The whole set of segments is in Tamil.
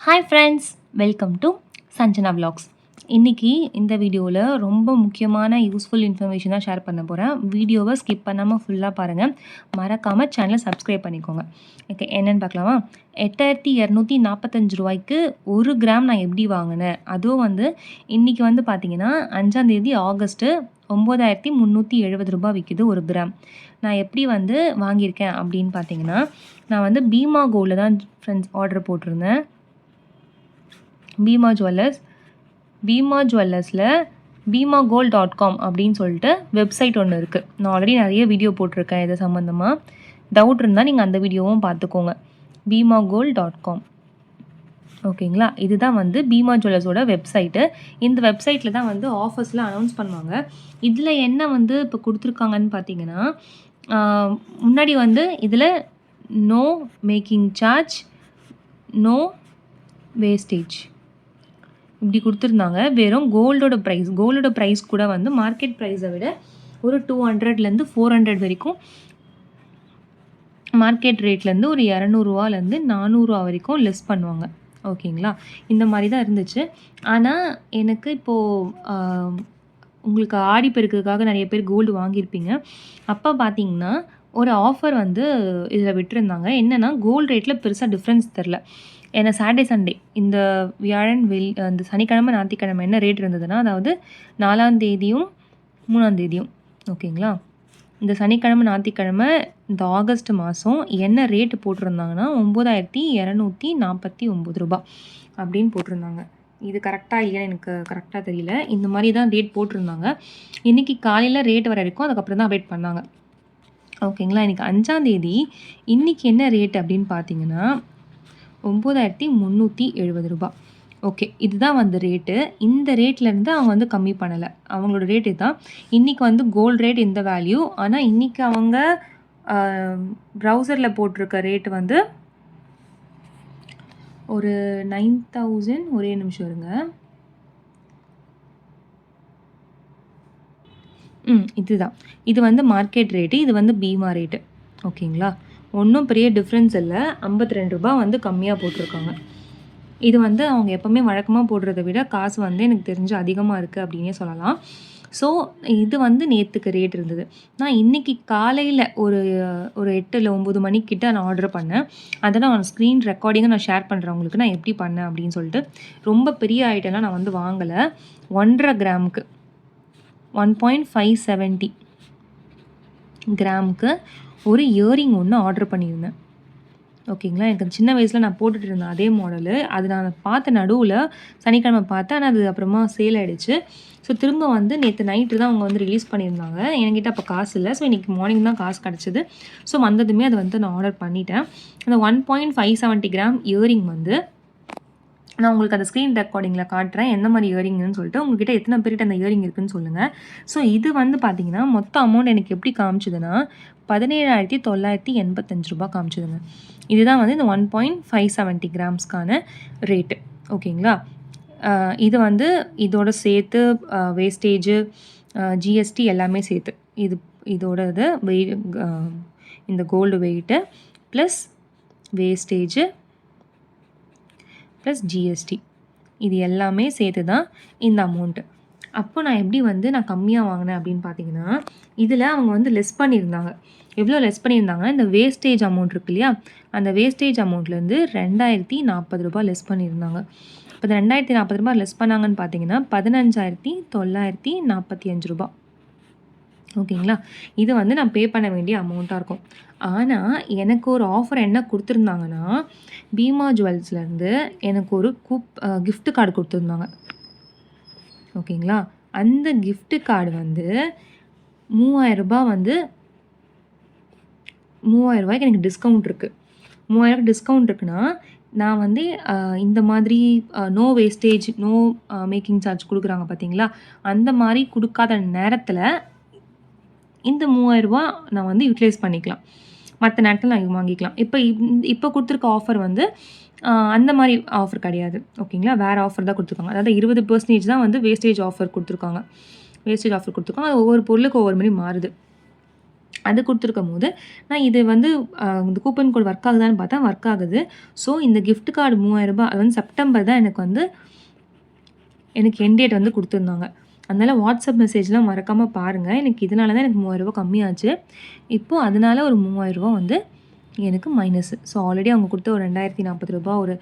Hi friends welcome to Sanjana vlogs இன்றைக்கி இந்த வீடியோவில் ரொம்ப முக்கியமான யூஸ்ஃபுல் இன்ஃபர்மேஷன் தான் ஷேர் பண்ண போகிறேன் வீடியோவை ஸ்கிப் பண்ணாமல் ஃபுல்லாக பாருங்கள் மறக்காமல் சேனலை சப்ஸ்கிரைப் பண்ணிக்கோங்க. ஓகே என்னென்னு பார்க்கலாமா? எட்டாயிரத்தி இரநூத்தி நாற்பத்தஞ்சு ரூபாய்க்கு ஒரு கிராம் நான் எப்படி வாங்கினேன்? அதுவும் வந்து இன்றைக்கி வந்து பார்த்தீங்கன்னா அஞ்சாந்தேதி ஆகஸ்ட்டு ஒம்பதாயிரத்தி முந்நூற்றி எழுபது ரூபாய் விற்கிது ஒரு கிராம் நான் எப்படி வந்து வாங்கியிருக்கேன் அப்படின்னு பார்த்தீங்கன்னா நான் வந்து பீமா கோல்டில் தான் ஃப்ரெண்ட்ஸ் ஆர்டர் போட்டிருந்தேன். பீமா ஜுவல்லர்ஸ் பீமா ஜுவல்லர்ஸில் பீமா கோல்ட் டாட் காம் அப்படின்னு சொல்லிட்டு வெப்சைட் ஒன்று இருக்குது நான் ஆல்ரெடி நிறைய வீடியோ போட்டிருக்கேன் இது சம்மந்தமாக டவுட் இருந்தால் நீங்கள் அந்த வீடியோவும் பார்த்துக்கோங்க. பீமா கோல்ட் டாட் காம் ஓகேங்களா? இதுதான் வந்து பீமா ஜுவல்லர்ஸோட வெப்சைட்டு இந்த வெப்சைட்டில் தான் வந்து ஆஃபர்ஸ்லாம் அனௌன்ஸ் பண்ணுவாங்க. இதில் என்ன வந்து இப்போ கொடுத்துருக்காங்கன்னு பார்த்தீங்கன்னா முன்னாடி வந்து இதில் no making charge no wastage இப்படி கொடுத்துருந்தாங்க. வெறும் கோல்டோட ப்ரைஸ் கோல்டோட ப்ரைஸ் கூட வந்து மார்க்கெட் ப்ரைஸை விட ஒரு டூ ஹண்ட்ரட்லேருந்து ஃபோர் ஹண்ட்ரட் வரைக்கும் மார்க்கெட் ரேட்லேருந்து ஒரு இரநூறுவாலேருந்து நானூறுரூவா வரைக்கும் லெஸ் பண்ணுவாங்க. ஓகேங்களா இந்த மாதிரி தான் இருந்துச்சு. ஆனால் எனக்கு இப்போது உங்களுக்கு ஆடி பெருக்குக்காக நிறைய பேர் கோல்டு வாங்கியிருப்பீங்க. அப்போ பார்த்தீங்கன்னா ஒரு ஆஃபர் வந்து இதில் விட்டுருந்தாங்க. என்னென்னா கோல்டு ரேட்டில் பெருசாக டிஃப்ரென்ஸ் தெரில ஏன்னா சாட்டர்டே சண்டே இந்த வியாழன் வெள் இந்த சனிக்கிழமை ஞாயிற்றுக்கிழமை என்ன ரேட் இருந்ததுன்னா அதாவது நாலாம் தேதியும் மூணாம் தேதியும். ஓகேங்களா? இந்த சனிக்கிழமை ஞாயிற்றுக்கிழமை இந்த ஆகஸ்ட் மாதம் என்ன ரேட்டு போட்டிருந்தாங்கன்னா ஒம்பதாயிரத்தி இரநூத்தி நாற்பத்தி ஒம்பது ரூபா அப்படின்னு போட்டிருந்தாங்க. இது கரெக்டாக இல்லைன்னு எனக்கு கரெக்டாக தெரியல. இந்த மாதிரி தான் ரேட் போட்டிருந்தாங்க. இன்றைக்கி காலையில் ரேட் வர வரைக்கும் அதுக்கப்புறம் தான் அப்டேட் பண்ணாங்க. ஓகேங்களா? இன்றைக்கி அஞ்சாந்தேதி இன்றைக்கி என்ன ரேட் அப்படின்னு பார்த்தீங்கன்னா ஒம்பதாயிரத்தி முந்நூற்றி எழுபது ரூபா ஓகே இதுதான் வந்து ரேட்டு இந்த ரேட்லேருந்து அவங்க வந்து கம்மி பண்ணலை. அவங்களோட ரேட் இதுதான். இன்றைக்கி வந்து கோல்டு ரேட் இந்த வேல்யூ ஆனால் இன்றைக்கி அவங்க ப்ரௌசரில் போட்டிருக்க ரேட் வந்து ஒரு நைன் தௌசண்ட் ஒரே நிமிஷம் இருங்க. ம் இதுதான். இது வந்து மார்க்கெட் ரேட்டு இது வந்து பீமா ரேட்டு ஓகேங்களா? ஒன்றும் பெரிய டிஃப்ரென்ஸ் இல்லை. ஐம்பத்தி ரெண்டு ரூபா வந்து கம்மியாக போட்டிருக்காங்க. இது வந்து அவங்க எப்போவுமே வழக்கமாக போடுறத விட காசு வந்து எனக்கு தெரிஞ்சு அதிகமாக இருக்குது அப்படின்னே சொல்லலாம். ஸோ இது வந்து நேற்றுக்கு ரேட் இருந்தது. நான் இன்றைக்கி காலையில் ஒரு ஒரு எட்டு இல்லை ஒம்பது மணிக்கிட்ட நான் ஆர்டர் பண்ணேன். அதை நான் ஸ்க்ரீன் ரெக்கார்டிங்கை நான் ஷேர் பண்ணுறேன் உங்களுக்கு நான் எப்படி பண்ணேன் அப்படின்னு சொல்லிட்டு ரொம்ப பெரிய ஐட்டம்லாம் நான் வந்து வாங்கலை. ஒன்றரை கிராமுக்கு. ஒன் பாயிண்ட் ஃபைவ் செவன்ட்டி கிராமுக்கு ஒரு இயரிங் ஒன்று ஆர்டர் பண்ணியிருந்தேன். ஓகேங்களா எனக்கு சின்ன வயசில் நான் போட்டுட்டு இருந்தேன் அதே மாடலு அது நான் பார்த்த நடுவில் சனிக்கிழமை பார்த்தேன் ஆனால் அது அப்புறமா சேல் ஆகிடுச்சு ஸோ திரும்ப வந்து நேற்று நைட்டு தான் அவங்க வந்து ரிலீஸ் பண்ணியிருந்தாங்க. என்கிட்ட அப்போ காசு இல்லை. ஸோ இன்றைக்கி மார்னிங் தான் காசு கிடச்சிது. ஸோ வந்ததுமே அது வந்து நான் ஆர்டர் பண்ணிட்டேன். அந்த one point five seventy gram earring வந்து நான் உங்களுக்கு அந்த ஸ்க்ரீன் ரெக்கார்டிங்கில் காட்டுறேன். எந்த மாதிரி இயரிங்னு சொல்லிட்டு உங்ககிட்ட எத்தனை பேர்கிட்ட அந்த இயரிங் இருக்குன்னு சொல்லுங்கள் ஸோ இது வந்து பார்த்தீங்கன்னா மொத்த அமௌண்ட் எனக்கு எப்படி காமிச்சதுன்னா பதினேழாயிரத்தி தொள்ளாயிரத்தி எண்பத்தஞ்சு ரூபா காமிச்சதுங்க. இதுதான் வந்து இந்த ஒன் பாயிண்ட் ஃபைவ் செவன்ட்டி கிராம்ஸ்க்கான ரேட்டு ஓகேங்களா இது வந்து இதோட சேர்த்து வேஸ்டேஜு ஜிஎஸ்டி எல்லாமே சேர்த்து. இது இதோட இது வெயிட் இந்த gold weight plus wastage plus G S T இது எல்லாமே சேர்த்து தான் இந்த அமௌண்ட்டு அப்போ நான் எப்படி வந்து நான் கம்மியாக வாங்கினேன் அப்படின்னு பார்த்தீங்கன்னா இதில் அவங்க வந்து லெஸ் பண்ணியிருந்தாங்க. எவ்வளோ லெஸ் பண்ணியிருந்தாங்கன்னா இந்த வேஸ்டேஜ் அமௌண்ட் இருக்கு இல்லையா? அந்த வேஸ்டேஜ் அமௌண்ட்லேருந்து ரெண்டாயிரத்தி நாற்பது ரூபாய் லெஸ் பண்ணியிருந்தாங்க. இப்போ இந்த ரெண்டாயிரத்தி நாற்பது ரூபாய் லெஸ் பண்ணாங்கன்னு பார்த்தீங்கன்னா பதினஞ்சாயிரத்தி தொள்ளாயிரத்தி நாற்பத்தி அஞ்சு ரூபாய். ஓகேங்களா? இது வந்து நான் பே பண்ண வேண்டிய அமௌண்ட்டாக இருக்கும். ஆனால் எனக்கு ஒரு ஆஃபர் என்ன கொடுத்துருந்தாங்கன்னா பீமா ஜுவல்ஸ்லேருந்து எனக்கு ஒரு கூப் கிஃப்ட் கார்டு கொடுத்துருந்தாங்க. ஓகேங்களா? அந்த கிஃப்ட்டு கார்டு வந்து மூவாயிரம் ரூபாய் வந்து மூவாயிரரூபாய்க்கு எனக்கு டிஸ்கவுண்ட் இருக்குது மூவாயிரம் டிஸ்கவுண்ட் இருக்குன்னா நான் வந்து இந்த மாதிரி no wastage no making charge கொடுக்குறாங்க பார்த்தீங்களா அந்த மாதிரி கொடுக்காத நேரத்தில் இந்த மூவாயிரரூபா நான் வந்து யூட்டிலைஸ் பண்ணிக்கலாம். மற்ற நேரத்தில் நான் வாங்கிக்கலாம். இப்போ இப்போ கொடுத்துருக்க ஆஃபர் வந்து அந்த மாதிரி ஆஃபர் கிடையாது. ஓகேங்களா? வேறு ஆஃபர் தான் கொடுத்துருக்காங்க. அதாவது இருபது பர்சன்டேஜ் தான் வந்து வேஸ்டேஜ் ஆஃபர் கொடுத்துருக்காங்க. வேஸ்டேஜ் ஆஃபர் கொடுத்துருக்காங்க. அது ஒவ்வொரு பொருளுக்கு ஒவ்வொரு மாதிரி மாறுது. அது கொடுத்துருக்கும் போது நான் இது வந்து இந்த கூப்பன் கோட் ஒர்க் ஆகுதான்னு பார்த்தா ஒர்க் ஆகுது. ஸோ இந்த கிஃப்ட் கார்டு மூவாயிரரூபா அது வந்து செப்டம்பர் தான் எனக்கு வந்து எனக்கு என் டேட் வந்து கொடுத்துருந்தாங்க. அதனால் வாட்ஸ்அப் மெசேஜ்லாம் மறக்காமல் பாருங்கள் எனக்கு இதனால தான் எனக்கு மூவாயிரரூபா கம்மியாச்சு. இப்போது அதனால ஒரு மூவாயிரரூபா வந்து எனக்கு மைனஸ் ஸோ ஆல்ரெடி அவங்க கொடுத்த ஒரு ரெண்டாயிரத்தி நாற்பது ரூபா ஒரு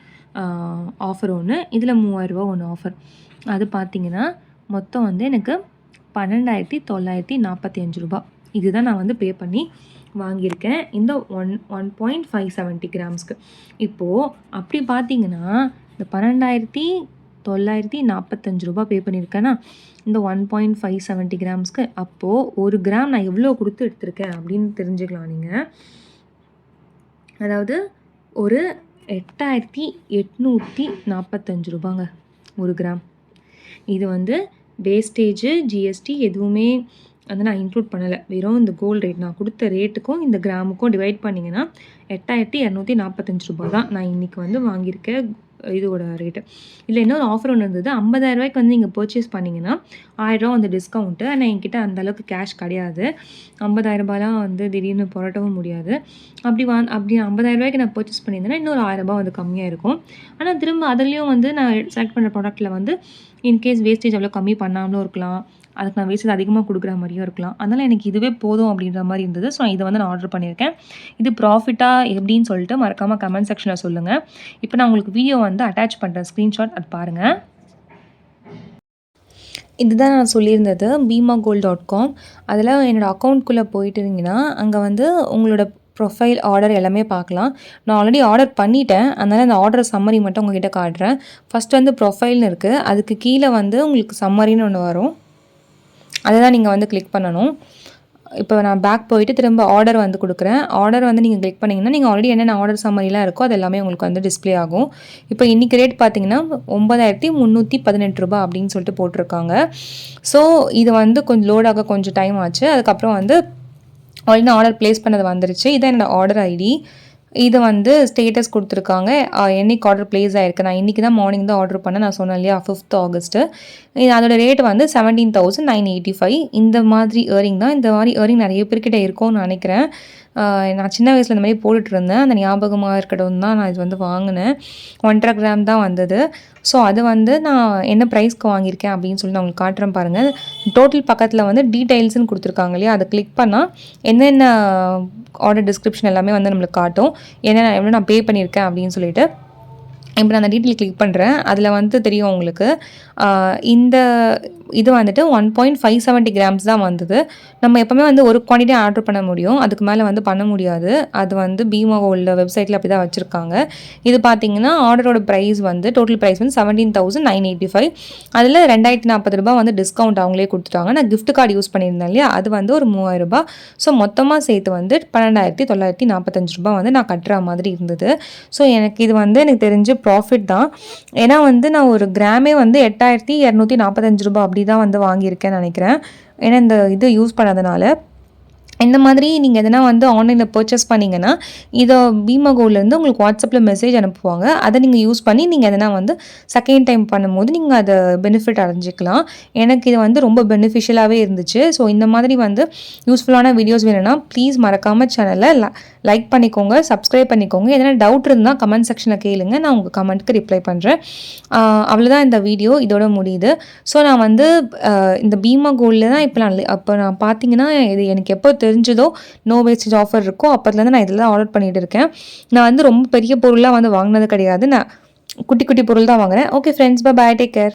ஆஃபர் ஒன்று இதில் மூவாயிரரூபா ஒன்று ஆஃபர் அது பார்த்தீங்கன்னா மொத்தம் வந்து எனக்கு பன்னெண்டாயிரத்தி தொள்ளாயிரத்தி நாற்பத்தி அஞ்சு ரூபா இதுதான் நான் வந்து பே பண்ணி வாங்கியிருக்கேன். இந்த one one point five seventy கிராம்ஸ்க்கு இப்போது அப்படி பார்த்தீங்கன்னா இந்த பன்னெண்டாயிரத்தி தொள்ளாயிரத்தி நாற்பத்தஞ்சு ரூபா பே பண்ணியிருக்கேன்னா இந்த ஒன் பாயிண்ட் ஃபைவ் செவன்ட்டி கிராம்ஸ்க்கு அப்போது ஒரு கிராம் நான் எவ்வளோ கொடுத்து எடுத்திருக்கேன் அப்படின்னு தெரிஞ்சுக்கலாம் நீங்கள் அதாவது ஒரு எட்டாயிரத்தி எட்நூற்றி நாற்பத்தஞ்சு ரூபாங்க ஒரு கிராம் இது வந்து வேஸ்டேஜு ஜிஎஸ்டி எதுவுமே வந்து நான் இன்க்ளூட் பண்ணலை. வெறும் இந்த கோல்டு ரேட் நான் கொடுத்த ரேட்டுக்கும் இந்த கிராமுக்கும் டிவைட் பண்ணிங்கன்னா எட்டாயிரத்தி இரநூத்தி நாற்பத்தஞ்சு ரூபா தான் நான் இன்றைக்கி வந்து வாங்கியிருக்க இதோட ரேட்டு இல்லை இன்னொரு ஆஃபர் ஒன்று இருந்தது. ஐம்பதாயிரம் ரூபாய்க்கு வந்து நீங்கள் பர்ச்சேஸ் பண்ணிங்கன்னா ஆயிரரூவா வந்து டிஸ்கவுண்ட்டு ஆனால் என்கிட்ட அந்த அளவுக்கு கேஷ் கிடையாது. ஐம்பதாயிரம் ரூபாய்லாம் வந்து திடீர்னு புரட்டவும் முடியாது. அப்படி வா அப்படி ஐம்பதாயிரம் ரூபாய்க்கு நான் பர்ச்சேஸ் பண்ணியிருந்தேன்னா இன்னொரு ஆயிரம் ரூபாய் வந்து கம்மியாக இருக்கும். ஆனால் திரும்ப அதுலேயும் வந்து நான் செலக்ட் பண்ணுற ப்ராடக்ட்டில் வந்து இன்கேஸ் வேஸ்டேஜ் அவ்வளோ கம்மி பண்ணாமலும் இருக்கலாம். அதுக்கு நான் வேஸ்ட் அதிகமாக கொடுக்குற மாதிரியும் இருக்கலாம். அதனால் எனக்கு இதுவே போதும் அப்படின்ற மாதிரி இருந்தது. ஸோ இதை வந்து நான் ஆர்டர் பண்ணியிருக்கேன். இது ப்ராஃபிட்டாக எப்படின்னு சொல்லிட்டு மறக்காமல் கமெண்ட் செக்ஷனில் சொல்லுங்கள் இப்போ நான் உங்களுக்கு வீடியோ வந்து அட்டாச் பண்ணுறேன் ஸ்க்ரீன்ஷாட் அது பாருங்கள் இதுதான் நான் சொல்லியிருந்தது. பீமா கோல்ட் டாட் காம் அதில் என்னோடய அக்கௌண்ட்குள்ளே போயிட்டுருந்தீங்கன்னா அங்கே வந்து உங்களோட ப்ரொஃபைல் ஆர்டர் எல்லாமே பார்க்கலாம். நான் ஆல்ரெடி ஆர்டர் பண்ணிட்டேன். அதனால் அந்த ஆர்டர் சம்மரி மட்டும் உங்ககிட்ட காட்டுறேன். ஃபஸ்ட் வந்து ப்ரொஃபைல்னு இருக்குது அதுக்கு கீழே வந்து உங்களுக்கு சம்மரின்னு ஒன்று வரும். அதை தான் நீங்கள் வந்து கிளிக் பண்ணணும். இப்போ நான் பேக் போயிட்டு திரும்ப ஆர்டர் வந்து கொடுக்குறேன். ஆர்டர் வந்து நீங்கள் கிளிக் பண்ணிங்கன்னா நீங்கள் ஆல்ரெடி என்னென்ன ஆர்டர் சம்மரிலாம் இருக்கோ அது எல்லாமே உங்களுக்கு வந்து டிஸ்ப்ளே ஆகும். இப்போ இன்றைக்கி ரேட் பார்த்தீங்கன்னா ஒம்பதாயிரத்தி முந்நூற்றி பதினெட்டு ரூபாய் அப்படின்னு சொல்லிட்டு போட்டிருக்காங்க. ஸோ இது வந்து கொஞ்சம் லோடாக கொஞ்சம் டைம் ஆச்சு. அதுக்கப்புறம் வந்து ஆல்ரெடி ஆர்டர் ப்ளேஸ் பண்ணது வந்துருச்சு. இதான் என்னோடய ஆர்டர் ஐடி இது வந்து ஸ்டேட்டஸ் கொடுத்துருக்காங்க. என்னைக்கு ஆர்டர் ப்ளேஸ் ஆயிருக்கு. நான் இன்றைக்கி தான் மார்னிங் தான் ஆர்டர் பண்ணேன். நான் சொன்னேன் இல்லையா ஃபிஃப்த் ஆகஸ்ட்டு இது அதோட ரேட் வந்து seventeen thousand nine eighty five இந்த மாதிரி இயரிங் தான். இந்த மாதிரி இயரிங் நிறைய பேர்கிட்ட இருக்கும்னு நினைக்கிறேன். நான் சின்ன வயசில் இந்த மாதிரி போட்டுட்டு இருந்தேன் அந்த ஞாபகமாக இருக்கட்டும் தான் நான் இது வந்து வாங்கினேன். ஒன்றரை கிராம் தான் வந்தது. ஸோ அது வந்து நான் என்ன ப்ரைஸ்க்கு வாங்கியிருக்கேன் அப்படின்னு சொல்லி நான் உங்களுக்கு காட்டுறேன் பாருங்கள் டோட்டல் பக்கத்தில் வந்து டீட்டெயில்ஸ்னு கொடுத்துருக்காங்க இல்லையா? அதை கிளிக் பண்ணால் என்னென்ன ஆர்டர் டிஸ்கிரிப்ஷன் எல்லாமே வந்து நம்மளுக்கு காட்டும். என்னென்ன எவ்வளோ நான் பே பண்ணியிருக்கேன் அப்படின்னு சொல்லிட்டு. இப்போ நான் அந்த டீட்டெயில் கிளிக் பண்ணுறேன் அதில் வந்து தெரியும் உங்களுக்கு. இந்த இது வந்துட்டு one point five seventy grams தான் வந்தது. நம்ம எப்போவுமே வந்து ஒரு குவான்டிட்டி ஆர்டர் பண்ண முடியும். அதுக்கு மேலே வந்து பண்ண முடியாது. அது வந்து பீமா கோல்டு வெப்சைட்டில் அப்படி தான் வச்சுருக்காங்க. இது பார்த்தீங்கன்னா ஆர்டரோட ப்ரைஸ் வந்து டோட்டல் ப்ரைஸ் வந்து seventeen thousand nine eighty five அதில் ரெண்டாயிரத்தி நாற்பது ரூபாய் வந்து டிஸ்கவுண்ட் அவங்களே கொடுத்துட்டாங்க. நான் கிஃப்ட் கார்டு யூஸ் பண்ணியிருந்தேன் இல்லையா? அது வந்து ஒரு மூவாயிரரூபா ஸோ மொத்தமாக சேர்த்து வந்து பன்னெண்டாயிரத்தி தொள்ளாயிரத்தி நாற்பத்தஞ்சு ரூபாய் வந்து நான் கட்டுற மாதிரி இருந்தது. ஸோ எனக்கு இது வந்து எனக்கு தெரிஞ்சு ப்ராஃபிட் தான். ஏன்னா வந்து நான் ஒரு கிராமே வந்து எட்டாயிரத்தி இரநூத்தி நாற்பத்தஞ்சு ரூபாய் அப்படி தான் வந்து வாங்கியிருக்கேன்னு நினைக்கிறேன். ஏன்னா இந்த இது யூஸ் பண்ணாதனால. இந்த மாதிரி நீங்கள் எதனா வந்து ஆன்லைனில் பர்ச்சேஸ் பண்ணிங்கன்னா இதை பீமகோலேருந்து உங்களுக்கு வாட்ஸ்அப்பில் மெசேஜ் அனுப்புவாங்க. அதை நீங்கள் யூஸ் பண்ணி நீங்கள் எதனா வந்து செகண்ட் டைம் பண்ணும்போது நீங்கள் அதை பெனிஃபிட் அடைஞ்சிக்கலாம். எனக்கு இது வந்து ரொம்ப பெனிஃபிஷியலாகவே இருந்துச்சு. ஸோ இந்த மாதிரி வந்து யூஸ்ஃபுல்லான வீடியோஸ் வேணும்னா ப்ளீஸ் மறக்காமல் சேனலை லைக் பண்ணிக்கோங்க சப்ஸ்கிரைப் பண்ணிக்கோங்க. எதனா டவுட் இருந்தால் கமெண்ட் செக்ஷனில் கேளுங்க. நான் உங்கள் கமெண்ட்க்கு ரிப்ளை பண்ணுறேன் அவ்வளோதான் இந்த வீடியோ இதோட முடியுது. ஸோ நான் வந்து இந்த பீமா கோல்டில் தான் இப்போ நான் அப்போ நான் பார்த்தீங்கன்னா இது எனக்கு எப்போ தெரிஞ்சதோ நோ வேஸ்டேஜ் ஆஃபர் இருக்கோ அப்போதுலேருந்து நான் இதில் தான் ஆர்டர் பண்ணிட்டு இருக்கேன். நான் வந்து ரொம்ப பெரிய பொருளாக வந்து வாங்கினது கிடையாது. நான் குட்டி குட்டி பொருள் தான் வாங்குறேன். Okay friends bye bye take care